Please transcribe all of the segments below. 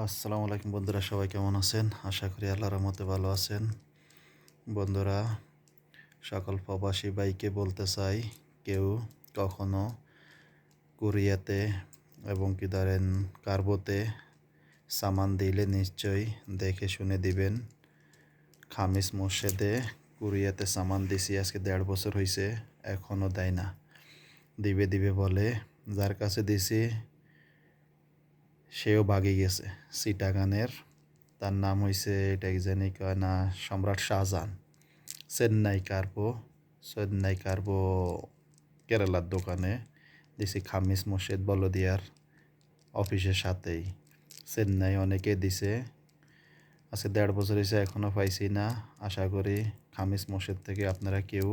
আসসালামু আলাইকুম বন্ধুরা, সবাই কেমন আছেন? আশা করি আল্লাহর রহমতে ভালো আছেন। বন্ধুরা, সকল প্রবাসী বাইকে বলতে চাই, কেউ কখনো কুরিয়াতে এবং কি ধরেন কার্বোতে সামান দিলে নিশ্চয়ই দেখে শুনে দিবেন। খামিস মসজিদে কুরিয়াতে সামান দিছি, আজকে দেড় বছর হয়েছে এখনও দেয় না। দিবে দিবে বলে, যার কাছে দিছি সেও বাগে গেছে। সিটাগানের তার নাম হয়েছে এটা জানি কয় না, সম্রাট শাহজাহান। চেন্নাই কার্বো চেন্নাই কার্বো, কেরালার দোকানে। দিছি খামিস মসজিদ বলদিয়ার অফিসের সাথেই। চেন্নাই অনেকে দিছে। আজকে দেড় বছর হয়েছে এখনও পাইছি না। আশা করি খামিস মসজিদ থেকে আপনারা কেউ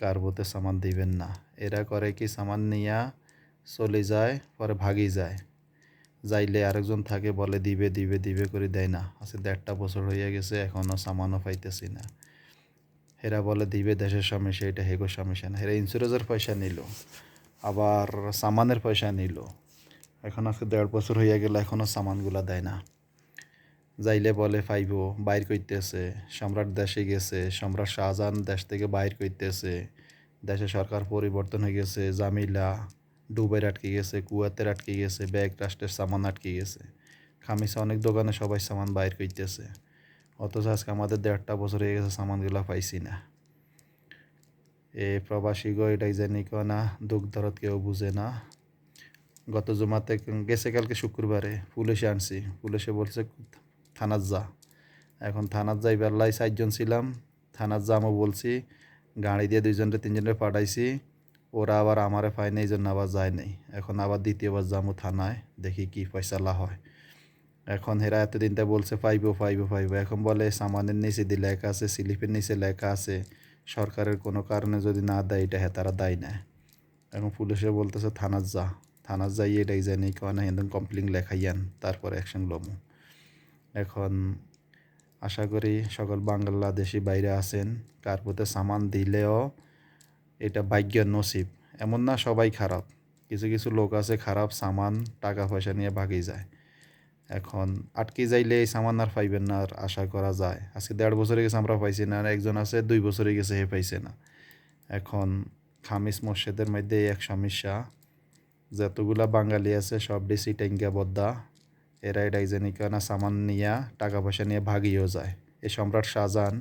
কার্বোতে সামান দিবেন না। এরা করে কি সামান নিয়া চলে যায়, পরে ভাগি যায়। যাইলে আরেকজন থাকে, বলে দিবে দিবে দিবে করে দেয় না। আজকে দেড়টা বছর হয়ে গেছে এখনও সামানও পাইতেছি না। হেরা বলে, দিবে দেশের সমস্যা এটা হেগো সমস্যা না। হেরা ইন্স্যুরেন্সের পয়সা নিল, আবার সামানের পয়সা নিল। এখন আজকে দেড় বছর হইয়া গেল এখনও সামানগুলা দেয় না। যাইলে বলে ফাইব বাইর করতেছে সম্রাট দেশে গেছে, সম্রাট শাহজাহান দেশ থেকে বাইর করতেছে দেশে সরকার পরিবর্তন হয়ে গেছে, জামিলা ডুবের আটকে গেছে, কুয়াতের আটকে গেছে, ব্যাগ, রাষ্ট্রের সামান আটকে গেছে। খামিসে অনেক দোকানে সবাই সামান বাইর করতেছে অথচ আজকে আমাদের দেড়টা বছর হয়ে গেছে সামানগুলো পাইছি না। এ প্রবাসী গো, এটাই জানি না, দুঃখ দরদ কেউ বুঝে না। গত জমাতে গেছে কালকে শুক্রবারে, পুলিশে আনছি। পুলিশে বলছে থানার যা। এখন থানার যাই বেলায় চারজন ছিলাম। থানার যামও বলছি, গাড়ি দিয়ে দুইজনরে, তিনজনরে পাঠাইছি। ওরা আবার আমারে পায় না এই জন্য আবার যায় নাই। এখন আবার দ্বিতীয়বার যাব থানায়, দেখি কি ফয়সালা হয়। এখন হেরা এতদিন তা বলছে, পাইবো পাইবো পাইবো। এখন বলে, সামানের নিচে দিয়ে লেখা আছে, স্লিপের নিচে লেখা আছে। সরকারের কোনো কারণে যদি না দেয়, এটা হ্যাঁ তারা দেয় না। এখন পুলিশে বলতেছে থানার যা। থানার যাই, এটাই জানি কেউ না একদম কমপ্লেন লেখাইয়ান, তারপর অ্যাকশন লমু। এখন আশা করি সকল বাংলাদেশি বাইরে আছেন, কার সামান দিলেও এটা ভাগ্য নসিব। এমন না সবাই খারাপ। কিছু কিছু লোক আছে খারাপ, সামান টাকা পয়সা নিয়ে ভাগি যায়। এখন আটকে যাইলে এই সামান আর পাইবেন না আর আশা করা যায়। আজকে দেড় বছরে গেছে আমরা পাইছি না, আর একজন আছে দুই বছরে গেছে হে পাইছে না। এখন খামিস মসজিদের মধ্যে এক সমস্যা যতগুলা বাঙালি আছে সব ডিসি ট্যাঙ্গা বদ্দা। এরা এটাই কেনা সামান নিয়ে টাকা পয়সা নিয়ে ভাগিয়েও যায়। এই সম্রাট শাহজাহান,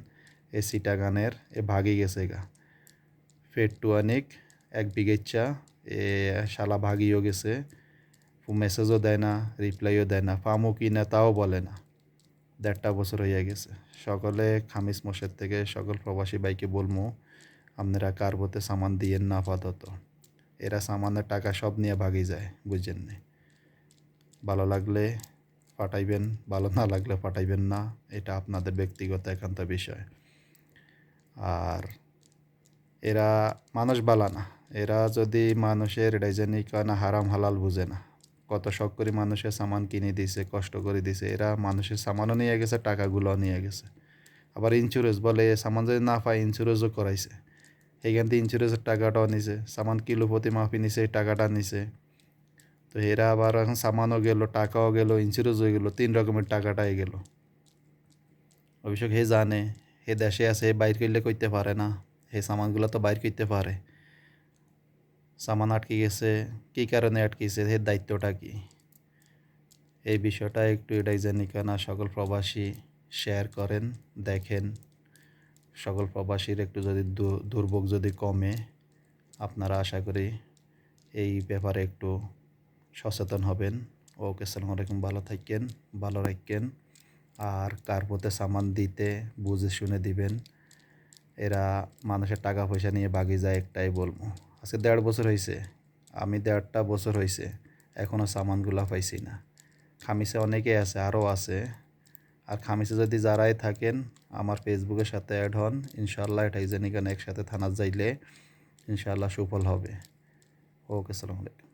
এ সিটাগানের, এ ভাগি গেছে গা। পেটুয়ানিক এক বিঘেচ্ছা এ শালা ভাগিও গেছে। মেসেজও দেয় না রিপ্লাইও দেয় না ফার্মও কি না তাও বলে না। দেড়টা বছর হইয়া গেছে। সকলে খামিস মশের থেকে সকল প্রবাসী বাইকে বলব আপনারা কার্বোতে সামান দিয়েন না আপাতত। এরা সামানের টাকা সব নিয়ে ভাগি যায় বুঝছেন না। ভালো লাগলে পাঠাইবেন, ভালো না লাগলে পাঠাইবেন না, এটা আপনাদের ব্যক্তিগত একান্ত বিষয়। আর এরা মানুষ বালা না। এরা যদি মানুষের ডাইজেনি না, হারাম হালাল বুঝে না। কত শখ করে মানুষের সামান কিনে দিছে, কষ্ট করে দিছে। এরা মানুষের সামানও নিয়ে গেছে, টাকাগুলোও নিয়ে গেছে। আবার ইন্স্যুরেন্স বলে, সামান যদি না পায় ইন্স্যুরেন্সও করাইছে। এইখান থেকে ইন্স্যুরেন্সের টাকাটাও নিছে। সামান কিলো প্রতি মাফি নিছে টাকাটা নিছে। তো এরা আবার এখন সামানও গেল, টাকাও গেলো গেল হয়ে গেলো, তিন রকমের টাকাটাই গেল। অবশ্য হে জানে, হে দেশে আছে, হে বাইর করলে করতে পারে না। এই সামানগুলো তো বাইর করতে পারে। সামান আটকে গেছে, কী কারণে আটকেছে, এর দায়িত্বটা কি? এই বিষয়টা একটু এটাই জানি কেনা সকল প্রবাসী শেয়ার করেন, দেখেন। সকল প্রবাসীর একটু যদি দুর্ভোগ যদি কমে, আপনারা আশা করি এই ব্যাপারে একটু সচেতন হবেন। ওকে সালাম আলাইকুম, ভালো থাকেন, ভালো রাখেন। আর কার পথে সামান দিতে, বুঝে শুনে দিবেন। এরা মানুষের টাকা পয়সা নিয়ে বাগি যায় একটাই বলব। আজকে দেড় বছর হয়েছে আমি দেড়টা বছর হয়েছে এখনও সামানগুলো পাইছি না। খামিসে অনেকে আছে আরও আছে। আর খামিসে যদি যারাই থাকেন, আমার ফেসবুকের সাথে অ্যাড হন ইনশাল্লাহ এটাই জানি কেন একসাথে থানা যাইলে ইনশাল্লাহ সুফল হবে। ওকে সালাম আলাইকুম।